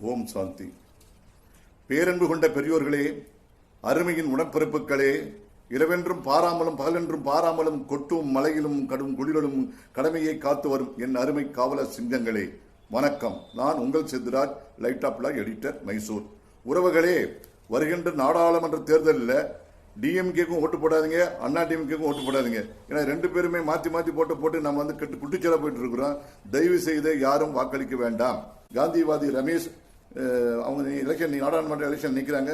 ஓம் சாந்தி. பேரன்பு கொண்ட பெரியோர்களே அருமையின் உடற்பிறப்புகளே இரவென்றும் பாராமலும் பகலென்றும் பாராமலும் கொட்டும் மலையிலும் கடும் குளிரலும் கடமையை காத்து வரும் என் அருமை காவலர் சிங்கங்களே வணக்கம். நான் உங்கள் Chitraj light of editor Mysore உறவுகளே வருகின்ற நாடாளுமன்ற தேர்தலில் டிஎம்கேக்கும் ஓட்டு போடாதீங்க அண்ணா டிஎம்கேக்கும் ஓட்டு போடாதீங்க. ஏன்னா ரெண்டு பேருமே மாற்றி மாற்றி போட்டு போட்டு நம்ம வந்து கட்டு குட்டிச்சல போயிட்டு இருக்கிறோம். தயவு செய்து யாரும் வாக்களிக்க வேண்டாம். காந்திவாதி ரமேஷ் அவங்க எலெக்ஷன் நாடாளுமன்ற எலெக்ஷன் நிற்கிறாங்க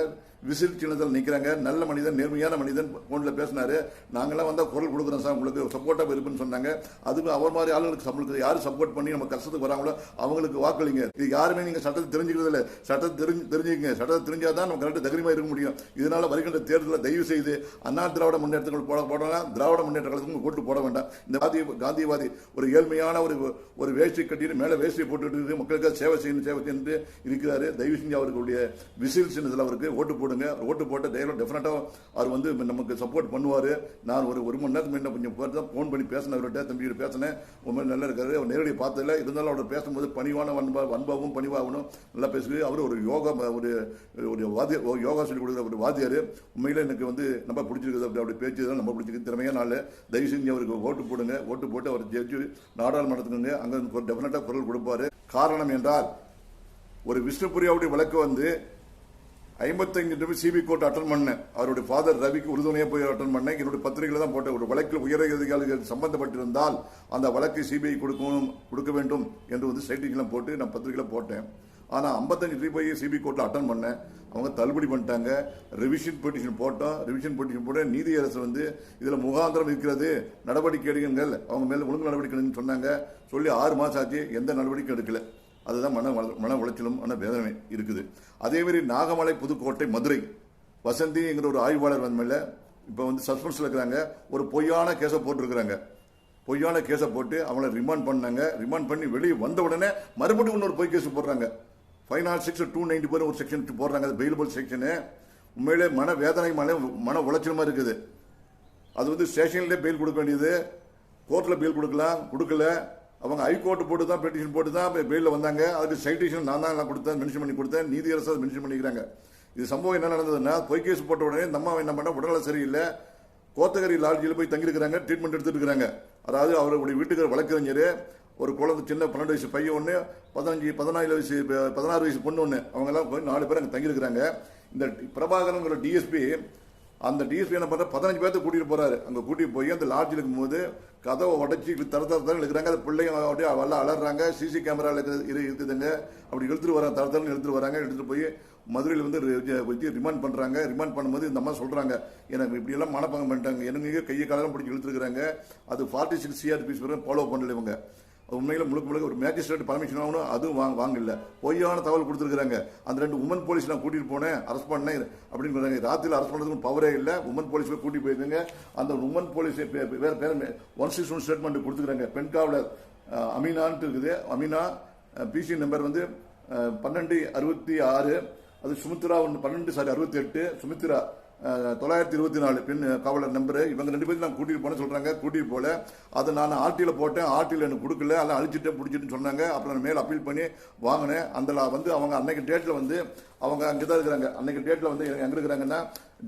விசில் சின்னத்தில் நிற்கிறாங்க நல்ல மனிதன் நேர்மையான மனிதன் ஃபோனில் பேசினாரு. நாங்களாம் வந்தால் குரல் கொடுக்குறோம் சார் உங்களுக்கு சப்போர்ட்டாக இருப்புன்னு சொன்னாங்க. அதுக்கு அவர் மாதிரி ஆளுங்களுக்கு நம்மளுக்கு யார் சப்போர்ட் பண்ணி நம்ம கஷ்டத்துக்கு வராங்களோ அவங்களுக்கு வாக்களிங்க. இது யாருமே நீங்கள் சட்டத்தை தெரிஞ்சுக்கிறது இல்லை. சட்டத்தை தெரிஞ்சு தெரிஞ்சுக்கங்க. சட்டத்தை தெரிஞ்சால் தான் நம்ம கரெக்டாக தைரியமாக இருக்க முடியும். இதனால் வருகின்ற தேர்தலில் தயவு செய்து அண்ணா திராவிட முன்னேற்றங்கள் போட போடலாம். திராவிட முன்னேற்ற கழகத்துக்கு ஓட்டு போட வேண்டாம். இந்த காந்தி காந்திவாதி ஒரு ஏழ்மையான ஒரு ஒரு வேஷ்டி கட்டிட்டு மேலே வேஷ்டி போட்டுட்டு மக்களுக்கு சேவை செய்யணும் சேவை செய்யணும் இருக்கிறாரு. தயவு செஞ்சு அவர்களுடைய விசில் சின்னத்தில் அவருக்கு ஓட்டு போடுங்க ஓட்டு போட்டு தைரியம் டெஃபினட்டாக அவர் வந்து நமக்கு சப்போர்ட் பண்ணுவார். நான் ஒரு ஒரு மணி நேரத்துக்கு முன்ன கொஞ்சம் பேர் தான் ஃபோன் பண்ணி பேசினேன். அவர்கிட்ட தம்பிகிட்ட பேசினேன். ரொம்ப நல்லா இருக்காரு. அவர் நேரடி பார்த்ததில்ல. இருந்தாலும் அவர் பேசும்போது பணிவான அன்பா அன்பாகவும் பணிவாகணும். நல்லா பேசுது. அவர் ஒரு யோகா ஒரு ஒரு வாத்திய யோகா சொல்லி கொடுக்குற ஒரு வாத்தியார். உண்மையில எனக்கு வந்து நம்ம பிடிச்சிருக்குது. அப்படி அப்படி பேச்சு தான் நம்ம பிடிச்சிருக்கு. திறமையான நாள் தயவு செஞ்சு அவருக்கு ஓட்டு போடுங்க. ஓட்டு போட்டு அவர் ஜெயிச்சு நாடாளுமன்றத்துக்கு அங்கே டெஃபினட்டாக குரல் கொடுப்பாரு. காரணம் என்றால் ஒரு விஷ்ணுபுரியாவுடைய வழக்கு வந்து ஐம்பத்தஞ்சு நிமிஷம் சிபி கோர்ட் அட்டன் பண்ணேன் அவருடைய ஃபாதர் ரவிக்கு உறுதுணையாக போய் அட்டன் பண்ணேன் என்னுடைய பத்திரிகையில் தான் போட்டேன். ஒரு வழக்கில் உயர் அதிகாரிகள் சம்பந்தப்பட்டிருந்தால் அந்த வழக்கை சிபிஐ கொடுக்கணும் கொடுக்க வேண்டும் என்று வந்து சைட்டிங்லாம் போட்டு நான் பத்திரிகையில் போட்டேன். ஆனால் ஐம்பத்தஞ்சு த்ரீ போய் சிபி கோர்ட்டில் அட்டன் பண்ணேன் அவங்க தள்ளுபடி பண்ணிட்டாங்க. ரிவிஷன் பெட்டிஷன் போட்டோம் ரிவிஷன் பெட்டிஷன் போட்ட நீதி அரசு வந்து இதில் முகாந்திரம் இருக்கிறது. நடவடிக்கை எடுங்கள். அவங்க மேலே ஒழுங்கு நடவடிக்கை எடுங்கன்னு சொன்னாங்க. சொல்லி ஆறு மாதம் ஆச்சு. எந்த நடவடிக்கையும் எடுக்கலை. அதுதான் மன வள- மன உளைச்சலும் மன வேதனை இருக்குது. அதே மாதிரி நாகமலை புதுக்கோட்டை மதுரை. வசந்திங்கிற ஒரு ஆய்வாளர் வந்தமில்ல இப்போ வந்து சஸ்பென்ஸில் இருக்கிறாங்க. ஒரு பொய்யான கேஸை போட்டிருக்கிறாங்க. பொய்யான கேஸை போட்டு அவங்கள ரிமாண்ட் பண்ணாங்க. ரிமாண்ட் பண்ணி வெளியே வந்த உடனே மறுபடியும் இன்னொரு பொய் கேஸ் போடுறாங்க. Five not six two ninety போய் ஒரு செக்ஷன் போடுறாங்க. அது பெயிலபிள் செக்ஷனு உண்மையிலே மன வேதனை மன மன உளைச்சலுமா இருக்குது. அது வந்து ஸ்டேஷன்லேயே பெயில் கொடுக்க வேண்டியது. கோர்ட்டில் பெயில் கொடுக்கலாம். கொடுக்கல. அவங்க ஹைகோர்ட் போட்டு தான் பெட்டிஷன் போட்டு தான் பெயிலில் வந்தாங்க. அதுக்கு சைட்டேஷன் நான் தான் எல்லாம் கொடுத்தேன் மென்ஷன் பண்ணி கொடுத்தேன். நீதியரசு அதை மென்ஷன் பண்ணிக்கிறாங்க. இது சம்பவம் என்ன நடந்ததுன்னா பொய் கேஸ் போட்ட உடனே இந்த அம்மா என்ன பண்ண உடல்நல சரியில்லை. கோத்தகரி லாட்ஜில் போய் தங்கியிருக்கிறாங்க ட்ரீட்மெண்ட் எடுத்துட்டு அதாவது அவருடைய வீட்டுக்கு வழக்கறிஞர் ஒரு குழந்தை சின்ன பன்னெண்டு வயசு பையன் ஒன்று பதினஞ்சு பதினாலு வயசு பதினாறு வயசு பொண்ணு ஒன்று அவங்கெல்லாம் போய் நாலு பேர் அங்கே தங்கியிருக்கிறாங்க. இந்த பிரபாகரங்கிற டிஎஸ்பி அந்த டிஎஸ்பி என்ன பண்ணுற பதினஞ்சு பேர்த்த கூட்டிகிட்டு போகிறாரு அங்கே கூட்டிகிட்டு போய் அந்த லாட்ஜில் இருக்கும்போது கதவை உடச்சி தர தர தரம் அந்த பிள்ளைங்க அப்படியே நல்லா அலறாங்க. சிசி கேமரால இருக்குது இருக்குதுங்க. அப்படி இழுத்துட்டு வராங்க தர தரன்னு இழுத்துட்டு வராங்க. எடுத்துகிட்டு போய் மதுரையில் வந்து வச்சு ரிமாண்ட் பண்ணுறாங்க ரிமாண்ட் பண்ணும்போது இந்த அம்மா சொல்கிறாங்க எனக்கு இப்படியெல்லாம் மனப்பங்கம் பண்ணிட்டாங்க. எனக்கு கையை காலம் பிடிச்சி இழுத்துருக்குறாங்க. அது ஃபார்ட்டி சிக்ஸ் சிஆர்பிஸ் ஃபாலோ பண்ணல இவங்க. உண்மையில் முழுக்க முழுக்க ஒரு மேஜிஸ்ட்ரேட் பர்மிஷன் ஆகணும் அதுவும் வாங்க வாங்கல. பொய்யான தகவல் கொடுத்துருக்காங்க அந்த ரெண்டு உமன் போலீஸ் நான் கூட்டிகிட்டு போனேன் அரெஸ்ட் பண்ணேன் அப்படின்னு சொல்கிறாங்க ராத்திரியில் அரெஸ்ட் பண்ணுறதுக்கு பவரே இல்லை. உமன் போலீஸ் போய் கூட்டி போயிருந்தாங்க. அந்த உமன் போலீஸ் வேறு பேர் ஒன் சிக்ஸ் ஒன் ஸ்டேட்மெண்ட் கொடுத்துருக்காங்க பெண் காவலர் அமீனான்ட்டு இருக்குது. அமீனா பிசி நம்பர் வந்து பன்னெண்டு அறுபத்தி ஆறு. அது சுமித்ரா ஒன்று பன்னெண்டு சாரி அறுபத்தி எட்டு. சுமித்ரா தொள்ளாயிரத்தி இருபத்தி நாலு பெண் காவலர் நம்பர். இவங்க ரெண்டு பேரும் நான் கூட்டிகிட்டு போனேன் சொல்கிறாங்க கூட்டிகிட்டு போகல அதை நான் ஆர்டியில் போட்டேன். ஆர்டியில் எனக்கு கொடுக்கல. அதெல்லாம் அழிச்சிட்டேன் பிடிச்சிட்டுன்னு சொன்னாங்க. அப்புறம் நான் மேல் அப்பீல் பண்ணி வாங்கினேன். அந்த வந்து அவங்க அன்னைக்கு டேட்டில் வந்து அவங்க அங்கே தான் இருக்கிறாங்க. அன்னைக்கு டேட்டில் வந்து எங்கே இருக்கிறாங்கன்னா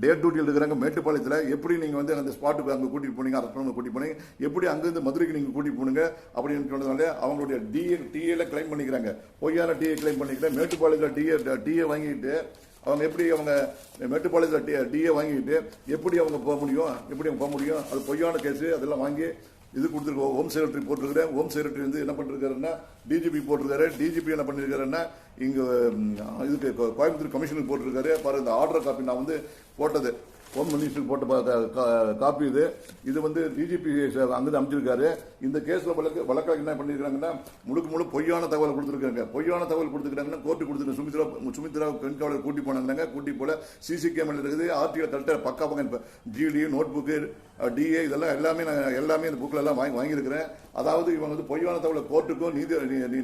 டே டியூட்டியில் இருக்கிறாங்க மேட்டுப்பாளையத்தில். எப்படி நீங்கள் வந்து அந்த ஸ்பாட்டுக்கு அங்கே கூட்டிகிட்டு போனீங்க? அரசு கூட்டிகிட்டு போனீங்க? எப்படி அங்கேருந்து மதுரைக்கு நீங்கள் கூட்டிகிட்டு போனீங்க? அப்படின்னு சொன்னதுனால அவங்களுடைய டிஏ டிஏல கிளைம் பண்ணிக்கிறாங்க. பொய்யான டிஏ கிளைம் பண்ணிக்கிறேன் மேட்டுப்பாளையத்தில் டிஏ டிஏ வாங்கிட்டு அவங்க எப்படி அவங்க மேட்டுப்பாளையத்தில் டிஏ வாங்கிட்டு எப்படி அவங்க போக முடியும் எப்படி அவங்க போக முடியும் அது பொய்யான கேஸு அதெல்லாம் வாங்கி இது கொடுத்துருக்கோம் ஹோம் செக்ரட்டரி போட்டிருக்கிறேன் ஹோம் செக்ரட்டரி வந்து என்ன பண்ணிருக்காருன்னா டிஜிபி போட்டிருக்காரு. டிஜிபி என்ன பண்ணிருக்காருன்னா இங்கே இதுக்கு கோயம்புத்தூர் கமிஷனுக்கு போட்டிருக்காரு. பாரு இந்த ஆர்டர் காப்பி நான் வந்து போட்டது. ஹோம் மினிஸ்டருக்கு போட்ட கா- காப்பி இது. இது வந்து டிஜிபி அங்கிருந்து அமைச்சிருக்காரு. இந்த கேஸ்ல வழக்கு வழக்காக என்ன பண்ணிருக்காங்கன்னா முழுக்க முழு பொய்யான தகவல் கொடுத்துருக்காங்க. பொய்யான தகவல் கொடுத்துருக்காங்கன்னா கோர்ட்டு கொடுத்துருக்க சுமித்ரா சுமித்ரா கண்காவலர் கூட்டி போனாங்க கூட்டி போல சிசி கேமரா இருக்குது. ஆர்டிஓ கரெக்டாக பக்கா பக்கம் ஜிடி நோட் புக்கு டிஏ இதெல்லாம் எல்லாமே நான் எல்லாமே இந்த புக்கில் எல்லாம் வாங்கி வாங்கியிருக்கிறேன். அதாவது இவங்க வந்து பொய்யான தகவலை கோர்ட்டுக்கும் நீதி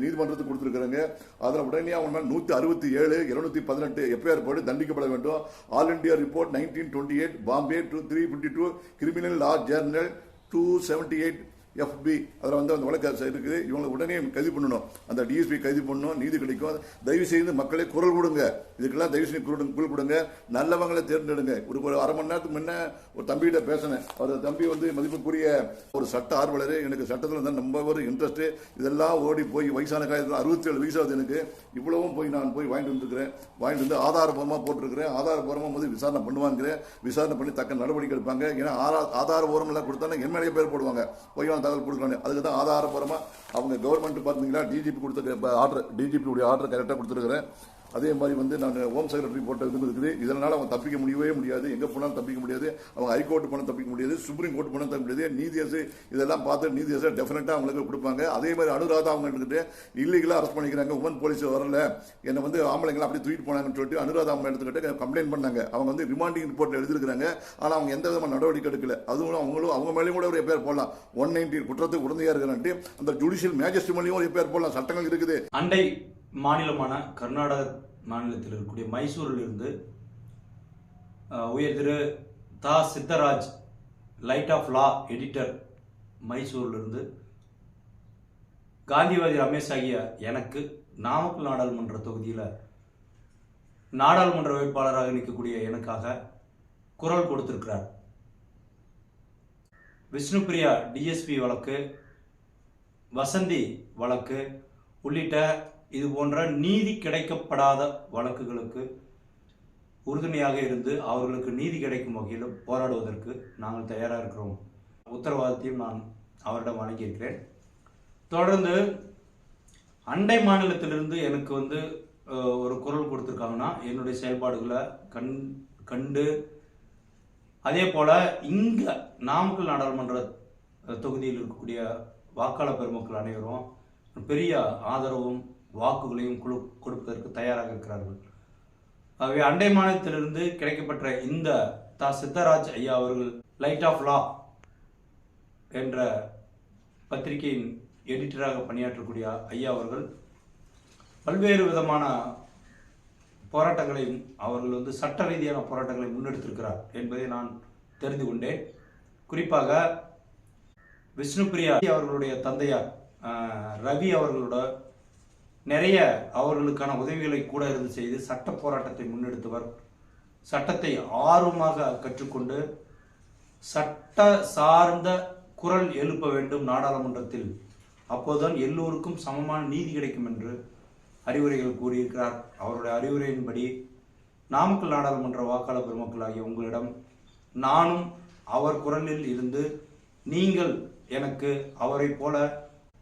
நீதிமன்றத்துக்கு கொடுத்துருக்காங்க அதில் உடனே அவங்க நூற்றி அறுபத்தி ஏழு இருநூத்தி பதினெட்டு எஃப்ஐஆர் போட்டு தண்டிக்கப்பட வேண்டும். All India report nineteen twenty 248, Bombay 352, Criminal Law Journal 278, எஃபி அதில் வந்து அந்த வழக்கு இருக்குது. இவங்களை உடனே கைது பண்ணணும். அந்த டிஎஸ்பி கைது பண்ணணும். நீதி கிடைக்கும். தயவு செய்து மக்களை குரல் கொடுங்க. இதுக்கெல்லாம் தயவு செய்து குரல் குரல் கொடுங்க. நல்லவங்களை தேர்ந்தெடுங்க. ஒரு ஒரு அரை மணி நேரத்துக்கு முன்ன ஒரு தம்பிகிட்ட பேசினேன். அவர் தம்பி வந்து மதிப்புக்குரிய ஒரு சட்ட ஆர்வலர். எனக்கு சட்டத்தில் வந்து ரொம்ப ஒரு இன்ட்ரெஸ்ட்டு இதெல்லாம் ஓடி போய் வயசான காலத்தில் அறுபத்தி ஏழு வயசாகுது எனக்கு. இவ்வளவும் போய் நான் போய் வாங்கிட்டு வந்துருக்கிறேன். வாங்கிட்டு வந்து ஆதாரபூர்வமாக போட்டிருக்கிறேன். ஆதாரபூர்வமாக வந்து விசாரணை பண்ணுவாங்க விசாரணை பண்ணி தக்க நடவடிக்கை எடுப்பாங்க. ஏன்னா ஆதார ஆதாரபூர்வம் எல்லாம் கொடுத்தாலும் என் மேலேயே பேர் போடுவாங்க. போய் பொய்யான தகவல் கொடுக்குறாங்க. அதுக்கு தான் ஆதாரபூர்வமாக அவங்க கவர்மெண்ட் பார்த்தீங்கன்னா டிஜிபி கொடுத்த ஆர்டர் டிஜிபியுடைய ஆர்டர் கரெக்டாக கொடுத்துருக்குறேன். அதே மாதிரி வந்து நான் ஹோம் செக்ரட்டரி போட்ட இது இருக்குது. இதனால் அவங்க தப்பிக்க முடியவே முடியாது. எங்கே போனாலும் தப்பிக்க முடியாது. அவங்க ஹைகோர்ட் போனால் தப்பிக்க முடியாது. சுப்ரீம் கோர்ட் போனால் தப்பிக்க முடியாது. நீதியரசு இதெல்லாம் பார்த்து நீதியரசு டெஃபினட்டாக அவங்களுக்கு கொடுப்பாங்க. அதே மாதிரி அனுராதா அவங்க எடுத்துட்டு இல்லீகலாக அரெஸ்ட் பண்ணிக்கிறாங்க. உமன் போலீஸ் வரல. என்னை வந்து ஆம்பளைங்களை அப்படி தூக்கிட்டு போனாங்கன்னு சொல்லிட்டு அனுராதா அவங்க எடுத்துக்கிட்டு கம்ப்ளைண்ட் பண்ணாங்க. அவங்க வந்து ரிமாண்டிங் ரிப்போர்ட் எழுதிருக்காங்க ஆனால் அவங்க எந்த விதமான நடவடிக்கை எடுக்கல. அதுவும் அவங்களும் அவங்க மேலேயும் கூட ஒரு பேர் போடலாம். ஒன் நைன்டி குற்றத்துக்கு உடந்தையாக இருக்கிறான்ட்டு அந்த ஜுடிஷியல் மேஜிஸ்ட்ரி மேலேயும் ஒரு பேர் போடலாம். சட்டங்கள் இருக்குது. அண்டை மாநிலமான கர்நாடக மாநிலத்தில் இருக்கக்கூடிய மைசூரிலிருந்து உயர் திரு தா Chittaraj light of law editor மைசூரிலிருந்து காந்திவாதி ரமேஷ் ஆகிய எனக்கு நாமக்கல் நாடாளுமன்ற தொகுதியில் நாடாளுமன்ற வேட்பாளராக நிற்கக்கூடிய எனக்காக குரல் கொடுத்திருக்கிறார். விஷ்ணுபிரியா டிஎஸ்பி வழக்கு வசந்தி வழக்கு உள்ளிட்ட இது போன்ற நீதி கிடைக்கப்படாத வழக்குகளுக்கு உறுதுணையாக இருந்து அவர்களுக்கு நீதி கிடைக்கும் வகையில் போராடுவதற்கு நாங்கள் தயாராக இருக்கிறோம். உத்தரவாதத்தையும் நான் அவரிடம் வழங்கியிருக்கிறேன். தொடர்ந்து அண்டை மாநிலத்திலிருந்து எனக்கு வந்து ஒரு குரல் கொடுத்துருக்காங்கன்னா என்னுடைய செயல்பாடுகளை கண் கண்டு அதே போல் இங்கே நாமக்கல் நாடாளுமன்ற தொகுதியில் இருக்கக்கூடிய வாக்காளர் பெருமக்கள் அனைவரும் பெரிய ஆதரவும் வாக்குகளையும் குழு கொடுப்பதற்கு தயாராக இருக்கிறார்கள். ஆகவே அண்டை மாநிலத்திலிருந்து கிடைக்கப்பெற்ற இந்த தா சித்தராஜ் ஐயா அவர்கள் லைட் ஆஃப் லா என்ற பத்திரிகையின் எடிட்டராக பணியாற்றக்கூடிய ஐயா அவர்கள் பல்வேறு விதமான போராட்டங்களையும் அவர்கள் வந்து சட்ட ரீதியான போராட்டங்களை முன்னெடுத்திருக்கிறார் என்பதை நான் தெரிந்து கொண்டேன். குறிப்பாக விஷ்ணுபிரியா அவர்களுடைய தந்தையார் ரவி அவர்களோட நிறைய அவர்களுக்கான உதவிகளை கூட இருந்து செய்து சட்ட போராட்டத்தை முன்னெடுத்தவர். சட்டத்தை ஆர்வமாக கற்றுக்கொண்டு சட்ட சார்ந்த குரல் எழுப்ப வேண்டும் நாடாளுமன்றத்தில். அப்போதுதான் எல்லோருக்கும் சமமான நீதி கிடைக்கும் என்று அறிவுரைகள் கூறியிருக்கிறார். அவருடைய அறிவுரையின்படி நாமக்கல் நாடாளுமன்ற வாக்காளர் பெருமக்கள் ஆகிய உங்களிடம் நானும் அவர் குரலில் இருந்து நீங்கள் எனக்கு அவரைப் போல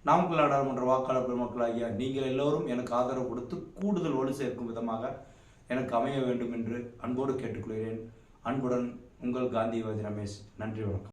நாமக்கல் நாடாளுமன்ற வாக்காளர் பெருமக்களாகிய நீங்கள் எல்லோரும் எனக்கு ஆதரவு கொடுத்து கூடுதல் வலு சேர்க்கும் விதமாக எனக்கு அமைய வேண்டும் என்று அன்போடு கேட்டுக்கொள்கிறேன். அன்புடன் உங்கள் காந்திவாதி ரமேஷ். நன்றி வணக்கம்.